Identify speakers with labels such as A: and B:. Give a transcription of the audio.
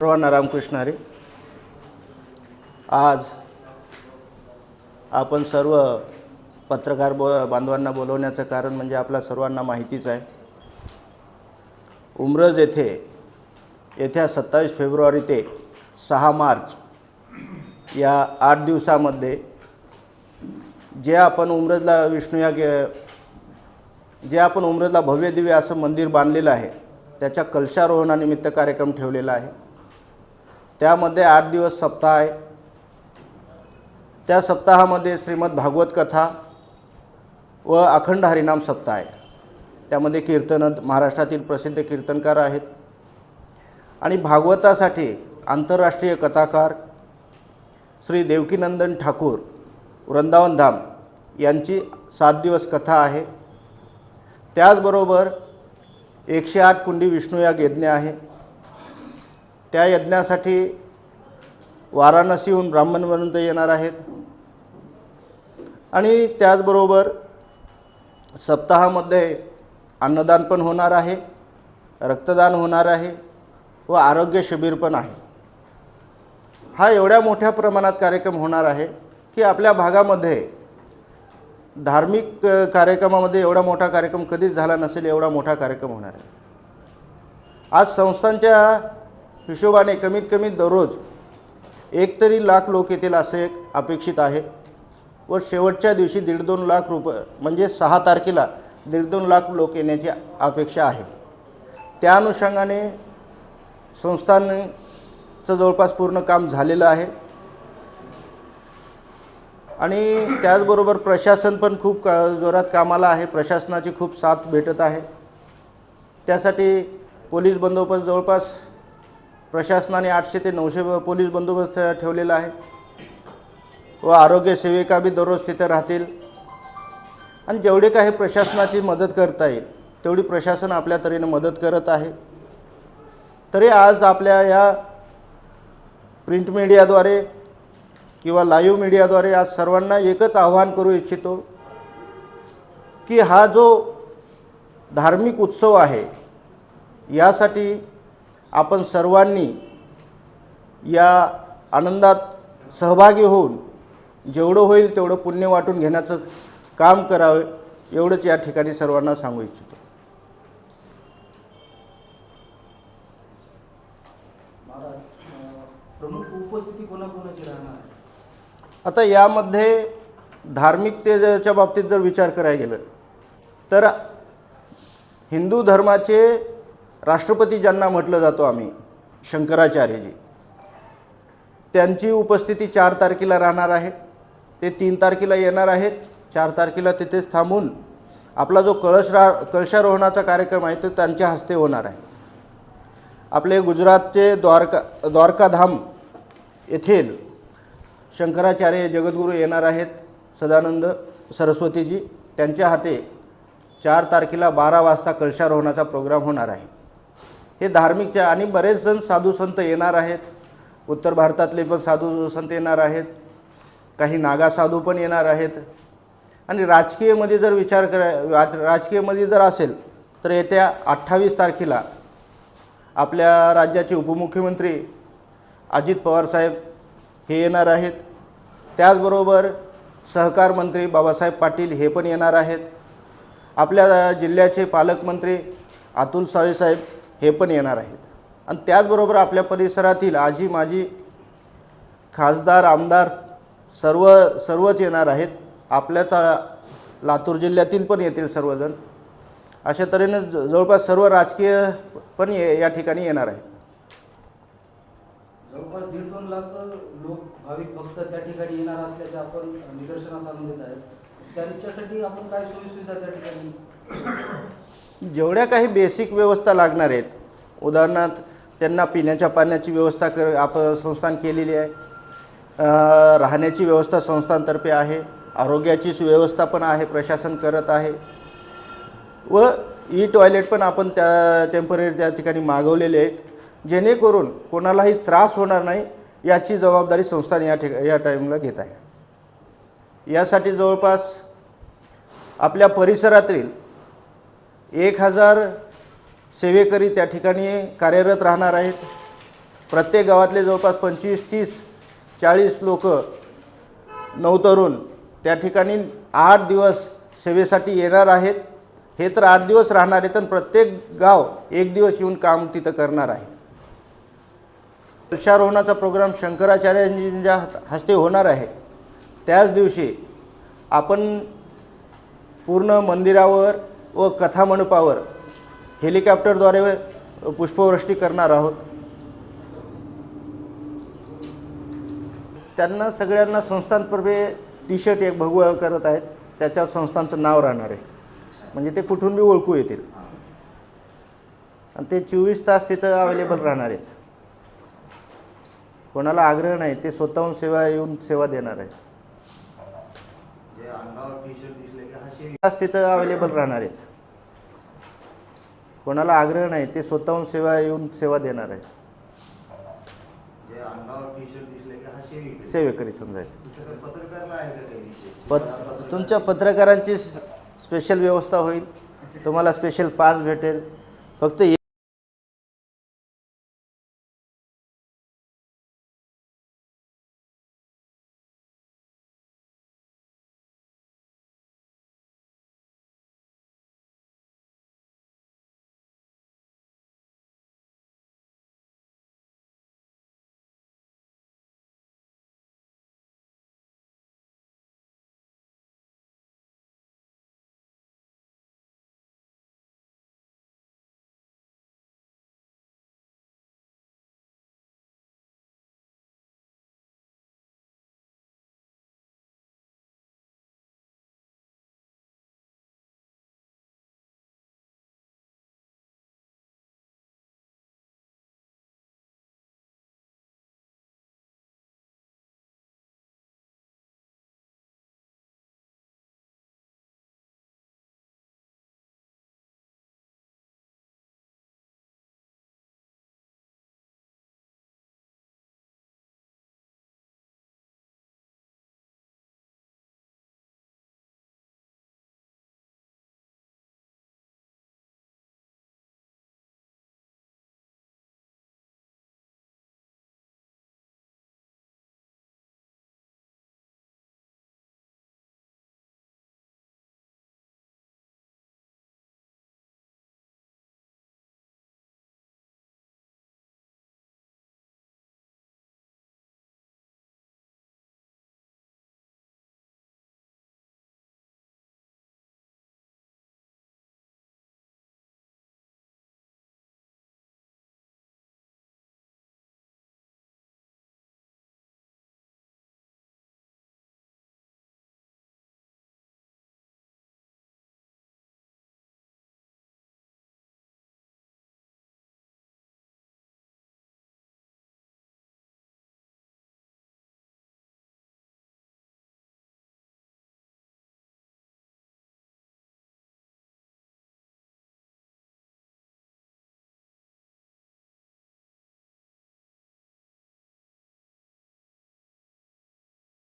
A: सर्वांना रामकृष्ण हरे. आज आपण सर्व पत्रकार बो बांधवांना बोलवण्याचं कारण म्हणजे आपल्या सर्वांना माहितीच आहे. उमरज येथे येत्या सत्तावीस फेब्रुवारी ते सहा मार्च या आठ दिवसामध्ये जे आपण उमरजला विष्णू या जे आपण उमरजला भव्य दिव्य असं मंदिर बांधलेलं आहे त्याच्या कलशारोहणानिमित्त कार्यक्रम ठेवलेला आहे. त्यामध्ये आठ दिवस सप्ताह आहे. त्या सप्ताहामध्ये श्रीमद भागवत कथा व अखंड हरिनाम सप्ताह आहे. त्यामध्ये कीर्तन महाराष्ट्रातील प्रसिद्ध कीर्तनकार आहेत. आणि भागवतासाठी आंतरराष्ट्रीय कथाकार श्री देवकीनंदन ठाकूर वृंदावन धाम यांची सात दिवस कथा आहे. त्याचबरोबर एकशे आठ कुंडी विष्णू या यज्ञ आहे. त्या यज्ञासाठी वाराणसीहून ब्राह्मणपर्यंत येणार आहेत. आणि त्याचबरोबर सप्ताहामध्ये अन्नदान पण होणार आहे रक्तदान होणार आहे व आरोग्य शिबिर पण आहे. हा एवढ्या मोठ्या प्रमाणात कार्यक्रम होणार आहे की आपल्या भागामध्ये धार्मिक कार्यक्रमामध्ये एवढा मोठा कार्यक्रम कधीच झाला नसेल एवढा मोठा कार्यक्रम होणार आहे. आज संस्थांच्या हिशोबाने कमीत कमी दररोज एक तरी लाख लोक येतील असे एक अपेक्षित आहे व शेवटच्या दिवशी दीड दोन लाख रुपये म्हणजे सहा तारखेला दीड दोन लाख लोक येण्याची अपेक्षा आहे. त्या अनुषंगाने संस्थांचं जवळपास पूर्ण काम झालेलं आहे. आणि त्याचबरोबर प्रशासन पण खूप का जोरात कामाला आहे. प्रशासनाची खूप साथ भेटत आहे. त्यासाठी पोलीस बंदोबस्त जवळपास प्रशासनाने आठशे ते नऊशे पोलीस बंदोबस्त ठेवलेला आहे व आरोग्य सेविका बी दररोज तिथे राहतील. आणि जेवढे काही प्रशासनाची मदत करता येईल तेवढी प्रशासन आपल्या तऱ्हेने मदत करत आहे. तरी आज आपल्या या प्रिंट मीडियाद्वारे किंवा लाईव्ह मीडियाद्वारे आज सर्वांना एकच आव्हान करू इच्छितो की हा जो धार्मिक उत्सव आहे यासाठी आपण सर्वांनी या आनंदात सहभागी होऊन जेवढं होईल तेवढं पुण्य वाटून घेण्याचं काम करावे एवढंच या ठिकाणी सर्वांना सांगू इच्छितो. आता यामध्ये धार्मिकतेच्या बाबतीत जर विचार करायला गेलं तर हिंदू धर्माचे राष्ट्रपती ज्यांना म्हटलं जातो आम्ही शंकराचार्यजी त्यांची उपस्थिती चार तारखेला राहणार आहे. ते तीन तारखेला येणार आहेत. चार तारखेला तिथेच थांबून आपला जो कळश रा कळशारोहणाचा कार्यक्रम आहे तो त्यांच्या हस्ते होणार आहे. आपले गुजरातचे द्वारका द्वारकाधाम येथील शंकराचार्य जगद्गुरू येणार आहेत. सदानंद सरस्वतीजी त्यांच्या हाते चार तारखेला बारा वाजता कळशारोहणाचा प्रोग्राम होणार आहे. हे धार्मिकच्या आणि बरेच जण साधू संत येणार आहेत. उत्तर भारतातले पण साधू संत येणार आहेत. काही नागा साधू पण येणार आहेत. आणि राजकीयमध्ये जर विचार करा राज राजकीयमध्ये जर असेल तर येत्या अठ्ठावीस तारखेला आपल्या राज्याचे उपमुख्यमंत्री अजित पवारसाहेब हे येणार आहेत. त्याचबरोबर सहकार मंत्री बाबासाहेब पाटील हे पण येणार आहेत. आपल्या जिल्ह्याचे पालकमंत्री अतुल सावेसाहेब हे पण येणार आहेत. आणि त्याचबरोबर आपल्या परिसरातील आजी माजी खासदार आमदार सर्व सर्वच येणार आहेत. आपल्या ता लातूर जिल्ह्यातील पण येतील सर्वजण. अशा तऱ्हेने ज- जवळपास सर्व राजकीय पण ये या ठिकाणी येणार आहेत.
B: जवळपास दीड दोन लाख लोक भाविक भक्त त्या ठिकाणी येणार असल्याचे आपण निदर्शनास आणून देत आहेत. त्यांच्यासाठी आपण काय सोयी सुविधा त्या ठिकाणी?
A: जेवढ्या काही बेसिक व्यवस्था लागणार आहेत उदाहरणार्थ त्यांना पिण्याच्या पाण्याची व्यवस्था कर आप संस्थान केलेली आहे. राहण्याची व्यवस्था संस्थांतर्फे आहे आरोग्याची व्यवस्था पण आहे प्रशासन करत आहे. व ई टॉयलेट पण आपण त्या टेंपररी त्या ठिकाणी मागवलेले आहेत. जेणेकरून कोणालाही त्रास होणार नाही याची जबाबदारी संस्थान या ठिका या टाईमला घेत आहे. यासाठी जवळपास आपल्या परिसरातील एक हजार सेवेकरी त्या ठिकाणी कार्यरत राहणार आहेत. प्रत्येक गावातले जवळपास पंचवीस तीस चाळीस लोक नवतरुण त्या ठिकाणी आठ दिवस सेवेसाठी येणार आहेत. हे तर आठ दिवस राहणार आहेत आणि प्रत्येक गाव एक दिवस येऊन काम तिथं करणार आहे. वृक्षारोहणाचा प्रोग्राम शंकराचार्यांच्या हस्ते होणार आहे. त्याच दिवशी आपण पूर्ण मंदिरावर व कथा कथामंडपावर हेलिकॉप्टरद्वारे पुष्पवृष्टी करणार आहोत. त्यांना सगळ्यांना संस्थांतर्फे टी शर्ट एक भगवा करत आहेत. त्याच्यावर संस्थांचं नाव राहणार आहे. म्हणजे ते कुठून बी ओळखू येतील. आणि ते चोवीस तास तिथं अवेलेबल राहणार आहेत. कोणाला आग्रह नाही ते स्वतःहून सेवा येऊन सेवा देणार आहेत. तास तिथं अवेलेबल राहणार आहेत. कोणाला आग्रह नाही ते स्वतःहून सेवा येऊन सेवा देणार
C: हा शेळी
A: सेवेकरी समजायचं
C: आहे
A: पत तुमच्या पत्रकारांची स्पेशल व्यवस्था होईल. तुम्हाला स्पेशल पास भेटेल. फक्त